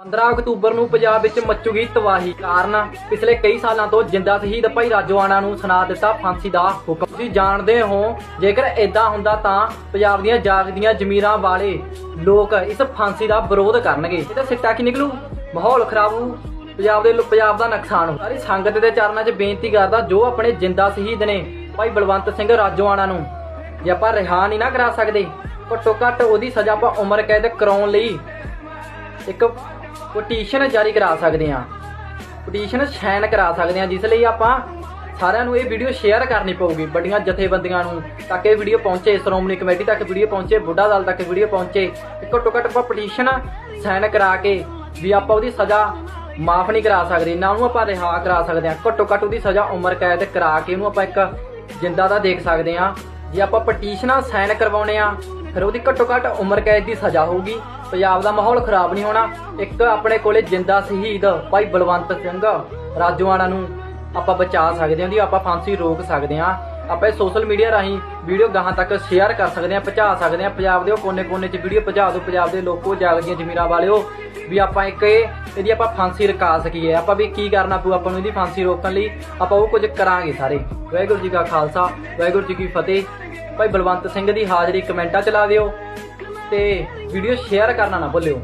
15 October ਨੂੰ ਪੰਜਾਬ ਵਿੱਚ ਮਚੂਗੀ ਤਬਾਹੀ ਕਾਰਨ। ਪਿਛਲੇ ਕਈ ਸਾਲਾਂ ਤੋਂ ਜਿੰਦਾ ਸ਼ਹੀਦ ਭਾਈ ਰਾਜੋਆਣਾ ਨੂੰ ਸੁਣਾ ਦਿੱਤਾ ਫਾਂਸੀ ਦਾ ਹੁਕਮ। ਤੁਸੀਂ ਜਾਣਦੇ ਹੋ, ਜੇਕਰ ਇਦਾਂ ਹੁੰਦਾ ਤਾਂ ਪੰਜਾਬ ਦੀਆਂ ਜਾਗਦੀਆਂ ਜ਼ਮੀਰਾਂ ਵਾਲੇ ਲੋਕ ਇਸ ਫਾਂਸੀ ਦਾ ਵਿਰੋਧ ਕਰਨਗੇ। ਇਹਦਾ ਸਿੱਟਾ ਕੀ ਨਿਕਲੂ? ਮਾਹੌਲ ਖਰਾਬ ਹੋਊ। ਪੰਜਾਬ ਦੇ ਪੰਜਾਬ ਦਾ ਨੁਕਸਾਨ ਹੋ ਸਾਰੀ ਸੰਗਤ ਦੇ ਚਰਨਾਂ 'ਚ ਬੇਨਤੀ ਕਰਦਾ, ਜੋ ਆਪਣੇ ਜਿੰਦਾ ਸ਼ਹੀਦ ਨੇ ਭਾਈ ਬਲਵੰਤ ਸਿੰਘ ਰਾਜੋਆਣਾ ਨੂੰ, ਜੇ ਆਪਾਂ ਰਿਹਾ ਨਹੀਂ ਨਾ ਕਰਾ ਸਕਦੇ ਘੱਟੋ ਘੱਟ ਉਹਦੀ ਸਜ਼ਾ ਆਪਾਂ ਉਮਰ ਕੈਦ ਕਰਾਉਣ ਲਈ ਇੱਕ ਪਟੀਸ਼ਨ ਜਾਰੀ ਕਰਾ ਸਕਦੇ ਹਾਂ। ਪਟੀਸ਼ਨ ਸਾਈਨ ਕਰਾ ਸਕਦੇ ਹਾਂ, ਜਿਸ ਲਈ ਆਪਾਂ ਸਾਰਿਆਂ ਨੂੰ ਇਹ ਵੀਡੀਓ ਸ਼ੇਅਰ ਕਰਨੀ ਪਊਗੀ, ਵੱਡੀਆਂ ਜਥੇਬੰਦੀਆਂ ਨੂੰ, ਤਾਂ ਕਿ ਇਹ ਵੀਡੀਓ ਪਹੁੰਚੇ, ਸ਼੍ਰੋਮਣੀ ਕਮੇਟੀ ਤੱਕ ਵੀਡੀਓ ਪਹੁੰਚੇ, ਬੁੱਢਾ ਦਲ ਤੱਕ ਵੀਡੀਓ ਪਹੁੰਚੇ। ਘੱਟੋ ਘੱਟ ਆਪਾਂ ਪਟੀਸ਼ਨ ਸਾਈਨ ਕਰਾ ਕੇ ਵੀ ਆਪਾਂ ਉਹਦੀ ਸਜ਼ਾ ਮਾਫ ਨਹੀਂ ਕਰਾ ਸਕਦੇ, ਨਾ ਉਹਨੂੰ ਆਪਾਂ ਰਿਹਾ ਕਰਾ ਸਕਦੇ ਹਾਂ। ਘੱਟੋ ਘੱਟ ਉਹਦੀ ਸਜ਼ਾ ਉਮਰ ਕੈਦ ਕਰਾ ਕੇ ਉਹਨੂੰ ਆਪਾਂ ਇੱਕ ਜਿੰਦਾ ਦਾ ਦੇਖ ਸਕਦੇ ਹਾਂ। ਜੇ ਆਪਾਂ ਪਟੀਸ਼ਨਾਂ ਸਾਈਨ ਕਰਵਾਉਣੇ ਆ ਫਿਰ ਉਹਦੀ ਘੱਟੋ ਘੱਟ ਉਮਰ ਕੈਦ ਦੀ ਸਜ਼ਾ ਹੋਊਗੀ। ਪੰਜਾਬ ਦਾ ਮਾਹੌਲ ਖਰਾਬ ਨਹੀਂ ਹੋਣਾ। ਇੱਕ ਆਪਣੇ ਕੋਲੇ ਜਿੰਦਾ ਸ਼ਹੀਦ ਭਾਈ ਬਲਵੰਤ ਸਿੰਘ। ਰਾਜੋਆਣਾ ਨੂੰ ਆਪਾਂ ਬਚਾ ਸਕਦੇ ਹਾਂ, ਉਹਦੀ ਆਪਾਂ ਫਾਂਸੀ ਰੋਕ ਸਕਦੇ ਹਾਂ। ਆਪਾਂ ਸੋਸ਼ਲ ਮੀਡੀਆ ਰਾਹੀਂ ਵੀਡੀਓ ਗਾਹਾਂ ਤੱਕ ਸ਼ੇਅਰ ਕਰ ਸਕਦੇ ਹਾਂ, ਪਹੁੰਚਾ ਸਕਦੇ ਹਾਂ। ਪੰਜਾਬ ਦੇ ਉਹ ਕੋਨੇ-ਕੋਨੇ 'ਚ ਵੀਡੀਓ ਪਹੁੰਚਾ ਦਿਓ, ਪੰਜਾਬ ਦੇ ਲੋਕੋ ਜਾਗਦੀਆਂ ਜ਼ਮੀਰਾਂ ਵਾਲਿਓ। ਵੀ ਆਪਾਂ ਇੱਕ ਇਹਦੀ ਆਪਾਂ ਫਾਂਸੀ ਰਕਾ ਸਕੀਏ। ਆਪਾਂ ਵੀ ਕੀ ਕਰਨਾ ਪਊ ਆਪਾਂ ਨੂੰ ਇਹਦੀ ਫਾਂਸੀ ਰੋਕਣ ਲਈ? ਆਪਾਂ ਉਹ ਕੁਝ ਕਰਾਂਗੇ ਸਾਰੇ। ਵਾਹਿਗੁਰੂ ਜੀ ਕਾ ਖਾਲਸਾ, ਵਾਹਿਗੁਰੂ ਜੀ ਕੀ ਫਤਿਹ। ਭਾਈ ਬਲਵੰਤ ਸਿੰਘ ਦੀ ਹਾਜ਼ਰੀ ਕਮੈਂਟਾਂ ਚ ਲਾ ਦਿਓ ਤੇ ਵੀਡੀਓ ਸ਼ੇਅਰ ਕਰਨਾ ਨਾ ਭੁੱਲਿਓ।